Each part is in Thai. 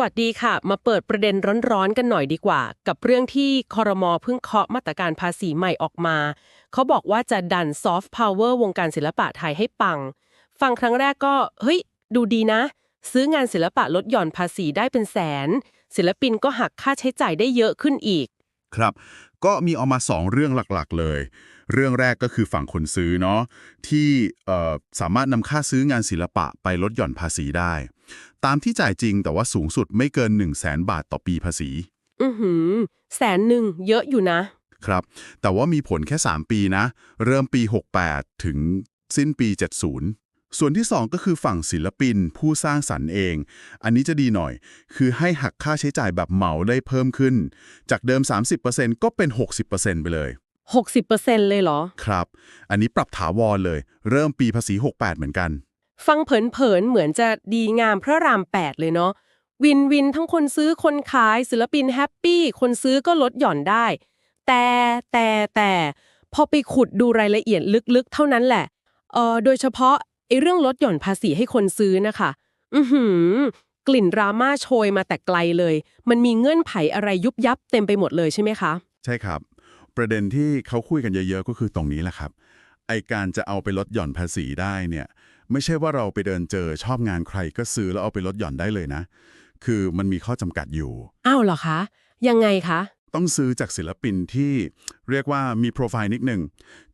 วัสดีค่ะ มาเปิดประเด็นร้อนๆกันหน่อยดีกว่า กับเรื่องที่คอรมอเพิ่งเคาะมาตรการภาษีใหม่ออกมา เขาบอกว่าจะดันซอฟต์พาวเวอร์วงการศิลปะไทยให้ปัง ฟังครั้งแรกก็ เฮ้ย ดูดีนะ ซื้องานศิลปะลดหย่อนภาษีได้เป็นแสน ศิลปินก็หักค่าใช้จ่ายได้เยอะขึ้นอีก ครับ ก็มีออกมา 2 เรื่องหลักๆ เลย เรื่องแรกก็คือฝั่งคนซื้อเนาะที่สามารถนำค่าซื้องานศิลปะไปลดหย่อนภาษีได้ ตามที่จ่ายจริงแต่ว่าสูงสุดไม่เกิน 1 0 0 0 0แบาทต่อปีภาษี อือหือแสนหนึ่งเยอะอยู่นะ ครับ แต่ว่ามีผลแค่ 3 ปีนะ เริ่มปี 68 ถึงสิ้นปี 70 ส่วนที่ 2 ก็คือฝั่งศิลปินผู้สร้างสรรค์เอง อันนี้จะดีหน่อย คือให้หักค่าใช้จ่ายแบบเหมาได้เพิ่มขึ้น จากเดิม 30%ก็เป็น 60%ไปเลย 60%เลยเหรอ ครับ อันนี้ปรับถาวรเลย เริ่มปีภาษี 68 เหมือนกัน ฟังเผินๆเหมือนจะดีงามพระราม 8 เลยเนาะวินวินทั้งคนซื้อคนขายศิลปินแฮปปี้คนซื้อก็ลดหย่อนได้ แต่แต่แต่พอไปขุดดูรายละเอียดลึกๆ เท่านั้นแหละเออโดยเฉพาะไอ้เรื่องลดหย่อนภาษีให้คนซื้อนะคะ อือหือกลิ่นดราม่าโชยมาแต่ไกลเลย มันมีเงื่อนไขอะไรยุบยับเต็มไปหมดเลยใช่ไหมคะ ใช่ครับ ประเด็นที่เขาคุยกันเยอะๆ ก็คือตรงนี้แหละครับ ไอการจะเอาไปลดหย่อนภาษีได้เนี่ย ไม่ใช่ว่าเราไปเดินเจอชอบงานใครก็ซื้อแล้วเอาไปลดหย่อนได้เลยนะ คือมันมีข้อจำกัดอยู่อ้าวเหรอคะ ยังไงคะ ต้องซื้อจากศิลปินที่เรียกว่ามีโปรไฟล์นิดหนึ่ง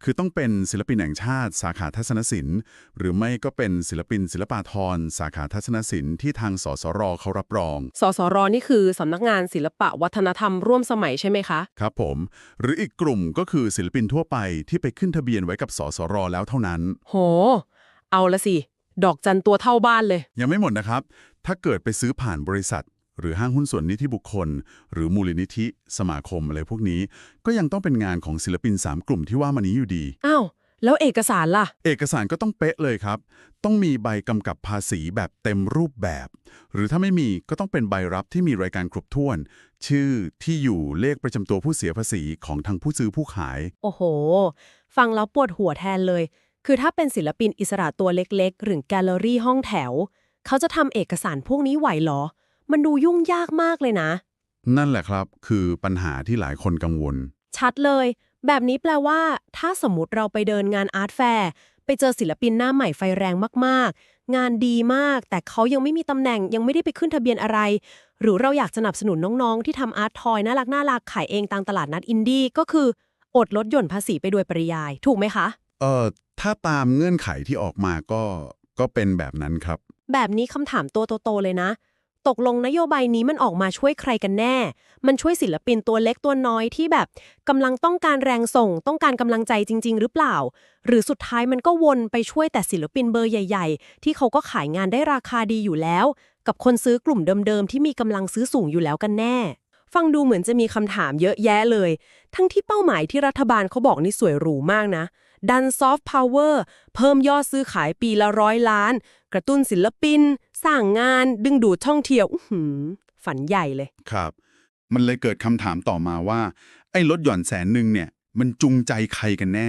คือต้องเป็นศิลปินแห่งชาติ สาขาทัศนศิลป์ หรือไม่ก็เป็นศิลปินศิลปาธรสาขาทัศนศิลป์ที่ทางสสรเขารับรอง สสรนี่คือสำนักงานศิลปะวัฒนธรรมร่วมสมัยใช่ไหมคะ ครับผม หรืออีกกลุ่มก็คือศิลปินทั่วไปที่ไปขึ้นทะเบียนไว้กับสสรแล้วเท่านั้น โห เอาละสิ ดอกจันตัวเท่าบ้านเลย ยังไม่หมดนะครับ ถ้าเกิดไปซื้อผ่านบริษัท หรือห้างหุ้นส่วนนิธิบุคคล หรือมูลนิธิ สมาคมอะไรพวกนี้ ก็ยังต้องเป็นงานของศิลปิน 3 กลุ่มที่ว่ามานี้อยู่ดี อ้าว แล้วเอกสารล่ะ เอกสารก็ต้องเป๊ะเลยครับ ต้องมีใบกำกับภาษีแบบเต็มรูปแบบ หรือถ้าไม่มีก็ต้องเป็นใบรับที่มีรายการครบถ้วน ชื่อที่อยู่เลขประจำตัวผู้เสียภาษีของทางผู้ซื้อผู้ขาย โอ้โห ฟังแล้วปวดหัวแทนเลย คือถ้าเป็นศิลปินอิสระตัวเล็กๆ หรือแกลเลอรี่ห้องแถว เขาจะทำเอกสารพวกนี้ไหวเหรอ มันดูยุ่งยากมากเลยนะ นั่นแหละครับ คือปัญหาที่หลายคนกังวล ชัดเลย แบบนี้แปลว่า ถ้าสมมติเราไปเดินงานอาร์ตแฟร์ไปเจอศิลปินหน้าใหม่ไฟแรงมากๆ งานดีมาก แต่เขายังไม่มีตำแหน่งยังไม่ได้ไปขึ้นทะเบียนอะไร หรือเราอยากสนับสนุนน้องๆ ที่ทำอาร์ตทอยน่ารักน่ารักขายเองตามตลาดนัดอินดี้ก็คือ อดลดหย่อนภาษีไปโดยปริยาย ถูกไหมคะ เอ่อถ้าตามเงื่อนไขที่ออกมาก็ก็เป็นแบบนั้นครับ แบบนี้คำถามตัวโตๆเลยนะ ตกลงนโยบายนี้มันออกมาช่วยใครกันแน่ มันช่วยศิลปินตัวเล็กตัวน้อยที่แบบกำลังต้องการแรงส่ง ต้องการกำลังใจจริง ๆ หรือเปล่า หรือสุดท้ายมันก็วนไปช่วยแต่ศิลปินเบอร์ใหญ่ ๆ ที่เขาก็ขายงานได้ราคาดีอยู่แล้ว กับคนซื้อกลุ่มเดิมๆที่มีกำลังซื้อสูงอยู่แล้วกันแน่ ฟังดูเหมือนจะมีคำถามเยอะแยะเลย ทั้งที่เป้าหมายที่รัฐบาลเขาบอกนี่สวยหรูมากนะ ดันซอฟต์พาวเวอร์เพิ่มยอดซื้อขายปีละร้อยล้าน กระตุ้นศิลปิน สร้างงาน ดึงดูดท่องเที่ยวอื้อหือฝันใหญ่เลย ครับ มันเลยเกิดคำถามต่อมาว่า ไอ้ลดหย่อนแสนหนึ่งเนี่ย มันจูงใจใครกันแน่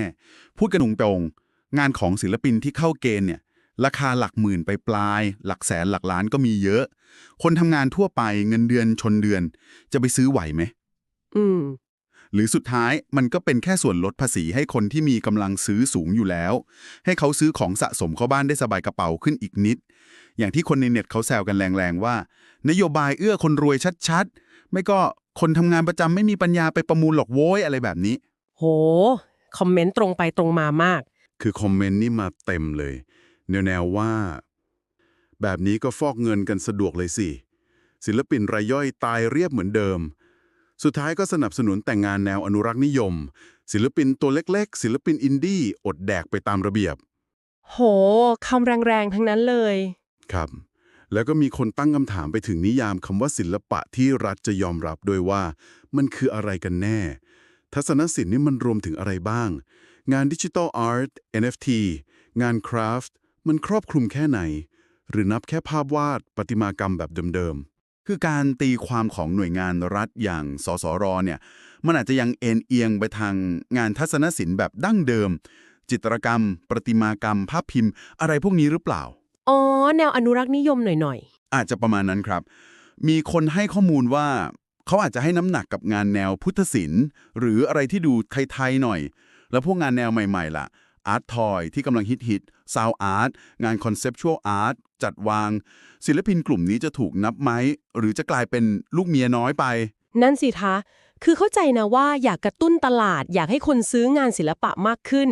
พูดกันตรงๆงานของศิลปินที่เข้าเกณฑ์เนี่ยราคาหลักหมื่นไปปลายๆหลักแสนหลักล้านก็มีเยอะ คนทำงานทั่วไปเงินเดือนชนเดือน จะไปซื้อไหวไหม อืม หรือสุดท้ายมันก็เป็นแค่ส่วนลดภาษีให้คนที่มีกำลังซื้อสูงอยู่แล้ว ให้เขาซื้อของสะสมเข้าบ้านได้สบายกระเป๋าขึ้นอีกนิด อย่างที่คนในเน็ตเขาแซวกันแรงๆว่า นโยบายเอื้อคนรวยชัดๆ ไม่ก็คนทำงานประจำไม่มีปัญญาไปประมูลหรอกโว้ยอะไรแบบนี้ โห คอมเมนต์ตรงไปตรงมามาก คือคอมเมนต์นี่มาเต็มเลย แนวๆว่า แบบนี้ก็ฟอกเงินกันสะดวกเลยสิศิลปินรายย่อยตายเรียบเหมือนเดิม สุดท้ายก็สนับสนุนแต่งงานแนวอนุรักษ์นิยม ศิลปินตัวเล็กๆ ศิลปินอินดี้อดแดกไปตามระเบียบ โหคำแรงๆ ทั้งนั้นเลย ครับ แล้วก็มีคนตั้งคำถามไปถึงนิยามคำว่าศิลปะที่รัฐจะยอมรับด้วยว่า มันคืออะไรกันแน่ ทัศนศิลป์นี่มันรวมถึงอะไรบ้าง งานดิจิทัลอาร์ต NFT งานคราฟต์มันครอบคลุมแค่ไหน หรือนับแค่ภาพวาดประติมากรรมแบบเดิมๆ คือการตีความของหน่วยงานรัฐอย่างสสรเนี่ยมันอาจจะยังเอ็นเอียงไปทางงานทัศนศิลป์แบบดั้งเดิม จิตรกรรม ประติมากรรม ภาพพิมพ์ อะไรพวกนี้หรือเปล่า อ๋อ แนวอนุรักษ์นิยมหน่อยอาจจะประมาณนั้นครับ มีคนให้ข้อมูลว่าเขาอาจจะให้น้ำหนักกับงานแนวพุทธศิลป์หรืออะไรที่ดูไทยๆหน่อย แล้วพวกงานแนวใหม่ ๆล่ะ อาร์ตทอยที่กำลังฮิตฮิตซาวอาร์ตงานคอนเซปชวลอาร์ตจัดวาง ศิลปินกลุ่มนี้จะถูกนับไหม หรือจะกลายเป็นลูกเมียน้อยไป นั่นสิคะ คือเข้าใจนะว่าอยากกระตุ้นตลาด อยากให้คนซื้องานศิลปะมากขึ้น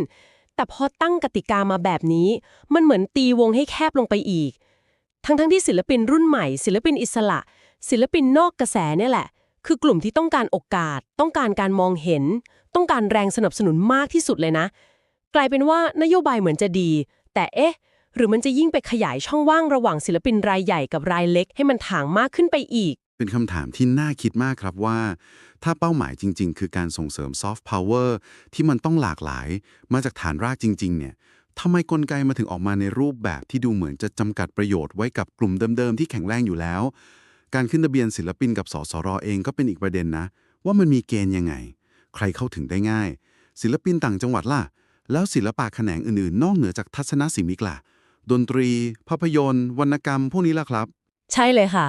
แต่พอตั้งกติกามาแบบนี้ มันเหมือนตีวงให้แคบลงไปอีก ทั้งๆที่ศิลปินรุ่นใหม่ ศิลปินอิสระ ศิลปินนอกกระแสเนี่ยแหละ คือกลุ่มที่ต้องการโอกาส ต้องการการมองเห็น ต้องการแรงสนับสนุนมากที่สุดเลยนะ กลายเป็นว่านโยบายเหมือนจะดี แต่เอ๊ะ หรือมันจะยิ่งไปขยายช่องว่างระหว่างศิลปินรายใหญ่กับรายเล็กให้มันถางมากขึ้นไปอีก เป็นคำถามที่น่าคิดมากครับว่า ถ้าเป้าหมายจริง ๆ คือการส่งเสริมซอฟต์พาวเวอร์ที่มันต้องหลากหลาย มาจากฐานรากจริง ๆ เนี่ยทำไมกลไกมาถึงออกมาในรูปแบบที่ดูเหมือนจะจำกัดประโยชน์ไว้กับกลุ่มเดิมๆที่แข็งแรงอยู่แล้ว การขึ้นทะเบียนศิลปินกับสสรเองก็เป็นอีกประเด็นนะ ว่ามันมีเกณฑ์ยังไง ใครเข้าถึงได้ง่าย ศิลปินต่างจังหวัดล่ะ แล้วศิลปะแขนงอื่นๆ นอกเหนือจากทัศนศิลป์ล่ะดนตรี ภาพยนตร์ วรรณกรรม พวกนี้ล่ะครับ ใช่เลยค่ะ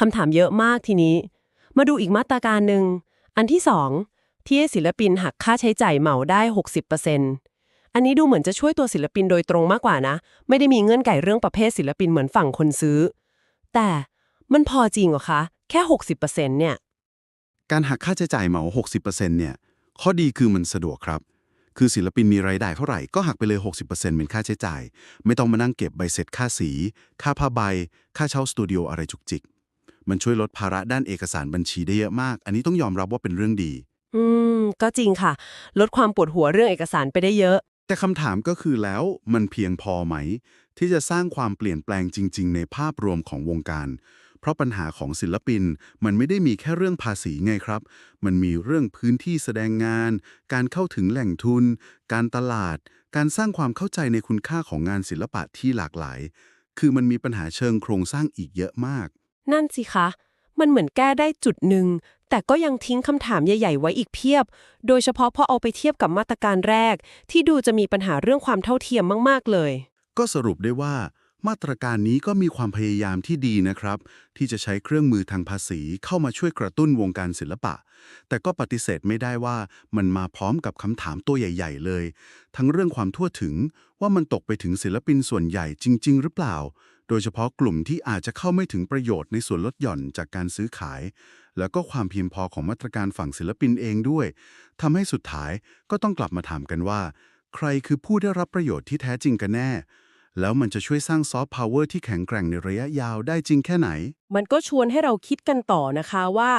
คำถามเยอะมากทีนี้ มาดูอีกมาตราการหนึ่ง อันที่สองที่ให้ศิลปินหักค่าใช้จ่ายเหมาได้ 60%อันนี้ดูเหมือนจะช่วยตัวศิลปินโดยตรงมากกว่านะ ไม่ได้มีเงื่อนไขเรื่องประเภทศิลปินเหมือนฝั่งคนซื้อ แต่มันพอจริงเหรอคะ แค่ 60%เนี่ย การหักค่าใช้จ่ายเหมา 60%เนี่ย ข้อดีคือมันสะดวกครับ คือศิลปินมีรายได้เท่าไหร่ก็หักไปเลย 60%เป็นค่าใช้จ่าย ไม่ต้องมานั่งเก็บใบเสร็จค่าสี ค่าผ้าใบ ค่าเช่าสตูดิโออะไรจุกจิก มันช่วยลดภาระด้านเอกสารบัญชีได้เยอะมาก อันนี้ต้องยอมรับว่าเป็นเรื่องดี อืม ก็จริงค่ะ ลดความปวดหัวเรื่องเอกสารไปได้เยอะ แต่คำถามก็คือแล้วมันเพียงพอไหม ที่จะสร้างความเปลี่ยนแปลงจริง ๆ ในภาพรวมของวงการ เพราะปัญหาของศิลปินมันไม่ได้มีแค่เรื่องภาษีไงครับ มันมีเรื่องพื้นที่แสดงงาน การเข้าถึงแหล่งทุน การตลาด การสร้างความเข้าใจในคุณค่าของงานศิลปะที่หลากหลาย คือมันมีปัญหาเชิงโครงสร้างอีกเยอะมาก นั่นสิคะ มันเหมือนแก้ได้จุดหนึ่ง แต่ก็ยังทิ้งคำถามใหญ่ ๆ ไว้อีกเพียบ โดยเฉพาะพอเอาไปเทียบกับมาตรการแรก ที่ดูจะมีปัญหาเรื่องความเท่าเทียมมาก ๆ เลย ก็สรุปได้ว่า มาตรการนี้ก็มีความพยายามที่ดีนะครับ ที่จะใช้เครื่องมือทางภาษีเข้ามาช่วยกระตุ้นวงการศิลปะ แต่ก็ปฏิเสธไม่ได้ว่ามันมาพร้อมกับคำถามตัวใหญ่ ๆ เลย ทั้งเรื่องความทั่วถึงว่ามันตกไปถึงศิลปินส่วนใหญ่จริง ๆ หรือเปล่า โดยเฉพาะกลุ่มที่อาจจะเข้าไม่ถึงประโยชน์ในส่วนลดหย่อนจากการซื้อขาย แล้วก็ความเพียงพอของมาตรการฝั่งศิลปินเองด้วยทำให้สุดท้ายก็ต้องกลับมาถามกันว่า ใครคือผู้ได้รับประโยชน์ที่แท้จริงกันแน่ แล้วมันจะช่วยสร้างซอฟต์พาวเวอร์ที่แข็งแกร่งในระยะยาวได้จริงแค่ไหน มันก็ชวนให้เราคิดกันต่อนะคะว่า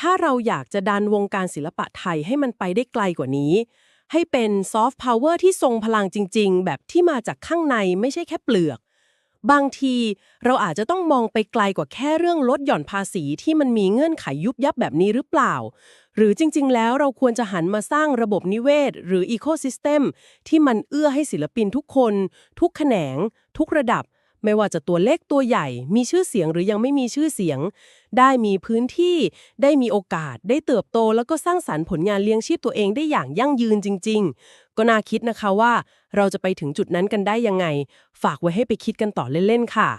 ถ้าเราอยากจะดันวงการศิลปะไทยให้มันไปได้ไกลกว่านี้ ให้เป็นซอฟต์พาวเวอร์ที่ทรงพลังจริง ๆ แบบที่มาจากข้างในไม่ใช่แค่เปลือก บางทีเราอาจจะต้องมองไปไกลกว่าแค่เรื่องลดหย่อนภาษีที่มันมีเงื่อนไขยุบยับแบบนี้หรือเปล่า หรือจริง ๆ แล้วเราควรจะหันมาสร้างระบบนิเวศ หรืออีโคซิสเต็มที่มันเอื้อให้ศิลปินทุกคน ทุกแขนง ทุกระดับ ไม่ว่าจะตัวเล็กตัวใหญ่ มีชื่อเสียงหรือยังไม่มีชื่อเสียง ได้มีพื้นที่ได้มีโอกาสได้เติบโต แล้วก็สร้างสรรค์ผลงานเลี้ยงชีพตัวเองได้อย่างยั่งยืนจริง ๆ ก็น่าคิดนะคะว่า เราจะไปถึงจุดนั้นกันได้ยังไง ฝากไว้ให้ไปคิดกันต่อเล่นๆค่ะ